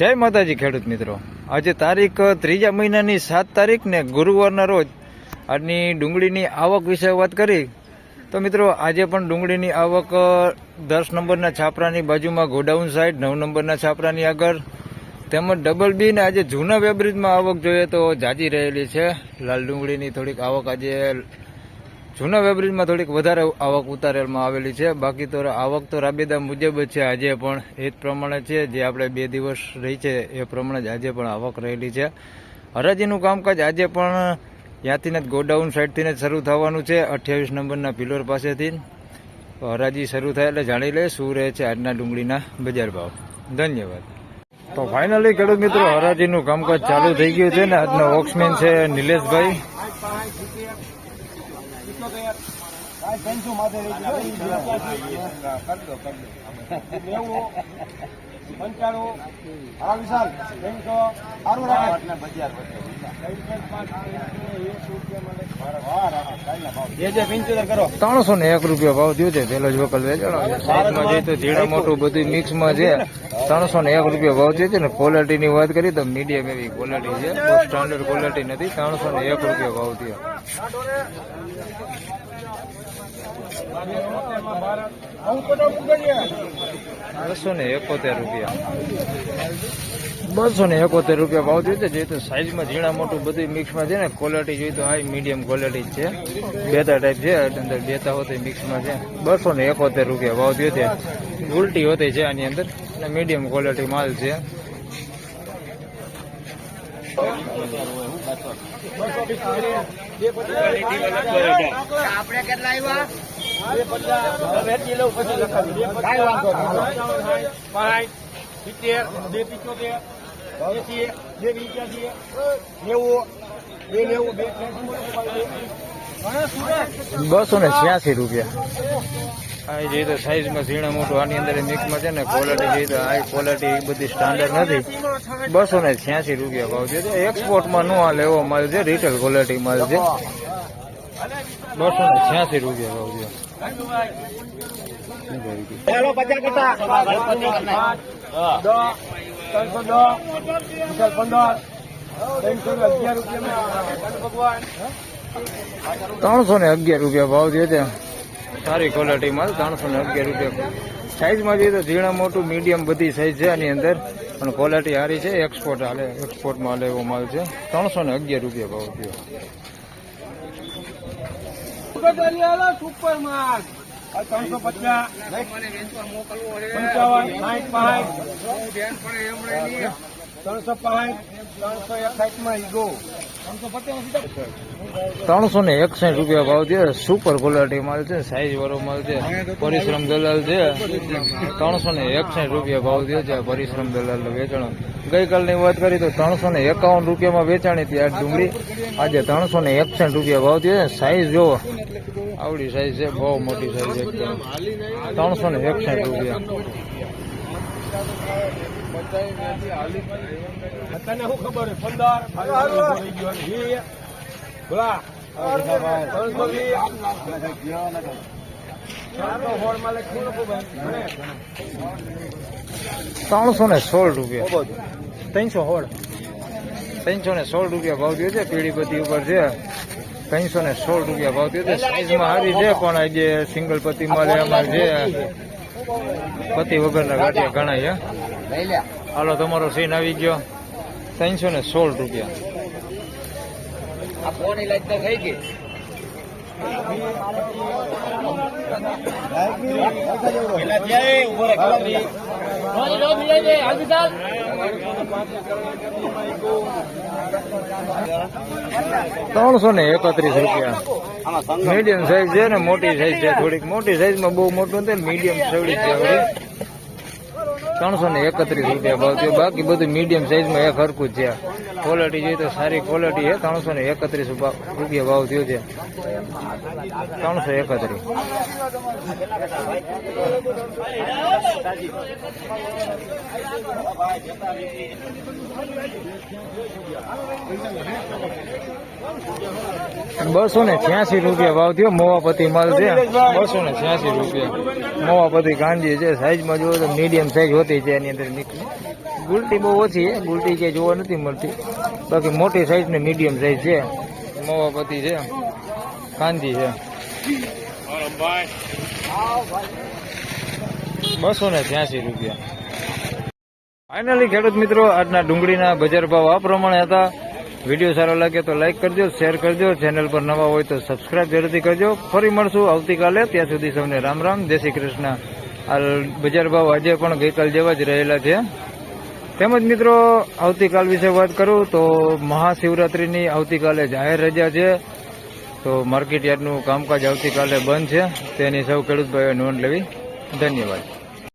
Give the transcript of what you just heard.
જય માતાજી ખેડૂત મિત્રો. આજે તારીખ ત્રીજા મહિનાની સાત તારીખ ને ગુરુવારના રોજ આજની ડુંગળીની આવક વિશે વાત કરી. તો મિત્રો, આજે પણ ડુંગળીની આવક દસ નંબરના છાપરાની બાજુમાં ગોડાઉન સાઈડ, નવ નંબરના છાપરાની આગળ. તેમજ ડબલ બી ને આજે જૂના વેબ્રિજમાં આવક જોઈએ તો જાજી રહેલી છે. લાલ ડુંગળીની થોડીક આવક આજે જૂના વેબ્રિજમાં થોડીક વધારે આવક ઉતારેલમાં આવેલી છે. બાકી તો આવક તો રાબેદા મુજબ જ છે. આજે પણ એ જ પ્રમાણે છે. જે આપણે બે દિવસ રહી છે એ પ્રમાણે જ આજે પણ આવક રહેલી છે. હરાજીનું કામકાજ આજે પણ ત્યાંથી જ ગોડાઉન સાઈડથી જ શરૂ થવાનું છે. અઠ્યાવીસ નંબરના પિલર પાસેથી. હરાજી શરૂ થાય એટલે જાણી લે શું રહે છે આજના ડુંગળીના બજાર ભાવ. ધન્યવાદ. તો ફાઇનલી ખેડૂત મિત્રો, હરાજીનું કામકાજ ચાલુ થઈ ગયું છે ને આજના વોક્સમેન છે નિલેશભાઈ. પંચાણું હા વિશાલ. ત્રણસો. સારું રાખે. કરો. ને એક રૂપિયા ભાવ થયો છે પેલો જ વકલ વેચાણો. જઈએ તો મોટું બધું મિક્સમાં છે ત્રણસો ને એક રૂપિયા ભાવ થયો છે ને ક્વોલિટીની વાત કરીએ તો મીડિયમ એવી ક્વોલિટી છે સ્ટાન્ડર્ડ ક્વોલિટી નથી ત્રણસો ને એક રૂપિયા ભાવ થયો. બસો ને એકોતેર રૂપિયા. બસો ને એકોતેર રૂપિયા ભાવ થયો છે. જે તો સાઈઝમાં ઝીણા મોટું બધું મિક્સમાં છે ને ક્વોલિટી જોઈએ તો હાઈ મીડિયમ ક્વોલિટી જ છે. બેતા ટાઈપ છે અંદર બેતા હોતે મિક્સમાં છે. બસો ને એકોતેર રૂપિયા ભાવ થયો છે. ઉલટી હોતી છે આની અંદર. અને મીડિયમ ક્વોલિટી માલ છે. આપણે કેટલા આવ્યા બસો ને છ્યાસી રૂપિયા. આ જોઈએ તો સાઈઝમાં ઝીણા મોટું, આની અંદર મિક્સમાં છે ને ક્વોલિટી જોઈએ તો હાઈ ક્વોલિટી બધી સ્ટાન્ડર્ડ નથી. બસો ને છ્યાસી રૂપિયા ભાવ છે. એક્સપોર્ટમાં નો આ એવો માલ છે રિટેલ ક્વોલિટી માલ છે. બસો ને છ્યાસી રૂપિયા ભાવ છે પચાસ કરતા. ત્રણસો દસ પંદર ત્રણસો ને અગિયાર રૂપિયા ત્રણસો ને અગિયાર રૂપિયા ભાવ છે તે. સારી ક્વોલિટી માલ ત્રણસો ને અગિયાર રૂપિયા સાઈઝમાં જોઈએ તો ઝીણા મોટું મીડિયમ બધી સાઈઝ છે આની અંદર. પણ ક્વોલિટી સારી છે એક્સપોર્ટ હાલે એક્સપોર્ટમાં હાલે એવો માલ છે. ત્રણસો ને અગિયાર રૂપિયા ભાવ થયો. સુપર માર્ક ત્રણસો પચાસ. પંચાવન સાઠ પાંચ. ત્રણસો પાંચ ત્રણસો ને એકસઠ રૂપિયા ભાવ છે સુપર ક્વોલિટી માલ છે સાઈઝ વાળો માલ છે, પરિશ્રમ દલાલ છે. ત્રણસો ને એકસઠ રૂપિયા ભાવ થયો છે પરિશ્રમ દલાલ વેચાણ ગઈકાલની વાત કરી તો ત્રણસો ને એકાવન રૂપિયામાં વેચાણી હતી આ ડુંગળી. આજે ત્રણસો ને એકસઠ રૂપિયા ભાવ થયો છે. સાઈઝ જોવો. આવડી સાઈઝ છે, બહુ મોટી સાઈઝ એકદમ ત્રણસો ને એકસઠ રૂપિયા. તને શું ખબર પંદર બોલા. ત્રણસો ને સોળ રૂપિયા. ત્રણસો સોળ ત્રણસો ને સોળ રૂપિયા ભાવ થયો છે પીળી બધી ઉપર છે. ત્રણસો ને સોળ રૂપિયા ભાવ થયો છે. સાઈઝમાં સારી છે પણ આજે સિંગલ પતિ મળે એમાં છે પતિ વગરના ગાંઠિયા ઘણા છે હાલો તમારો સીન આવી ગયો. ત્રણસો ને સોળ રૂપિયા. થઈ ગઈ. ત્રણસો ને એકત્રીસ રૂપિયા. મીડિયમ સાઈઝ છે ને મોટી સાઈઝ છે થોડીક. મોટી સાઈઝમાં બહુ મોટું નથી મીડિયમ સવડી છે ત્રણસો ને એકત્રીસ રૂપિયા ભાવ થયો. બાકી બધું મીડિયમ સાઈઝમાં એક હરકું જ છે. ક્વોલિટી જોઈએ તો સારી ક્વોલિટી છે. ત્રણસો ને એકત્રીસ રૂપિયા ભાવ થયો છે. ત્રણસો એકત્રીસ. બસો ને છ્યાસી રૂપિયા ભાવ થયો. મોવાપતિ માલ છે. બસો ને છ્યાસી રૂપિયા. મોવાપતિ ગાંધી છે. સાઈઝમાં જોવો તો મીડિયમ સાઈઝ હોતી છે એની અંદર નીકળી. ગુલટી બહુ ઓછી છે. ગુલટી કે જોવા નથી મળતી. બાકી મોટી સાઈઝ ને મીડિયમ સાઈઝ છે. મોવાપતિ છે. ગાંધી છે. બસો ને છ્યાસી રૂપિયા. ફાઇનલી ખેડૂત મિત્રો, આજના ડુંગળીના બજાર ભાવ આ પ્રમાણે હતા. વીડિયો સારો લાગે તો લાઇક કરજો, શેર કરજો, ચેનલ પર નવા હોય તો સબસ્ક્રાઇબ જરૂરથી કરજો. ફરી મળશું આવતીકાલે. ત્યાં સુધી સૌને રામ રામ. જય શ્રી કૃષ્ણ. આ બજાર ભાવ આજે પણ ગઈકાલ જેવા જ રહેલા છે. તેમજ મિત્રો, આવતીકાલ વિશે વાત કરું તો મહાશિવરાત્રિની આવતીકાલે જાહેર રજા છે. તો માર્કેટ યાર્ડનું કામકાજ આવતીકાલે બંધ છે. તેની સૌ ખેડૂત ભાઈઓ નોંધ લેવી. ધન્યવાદ.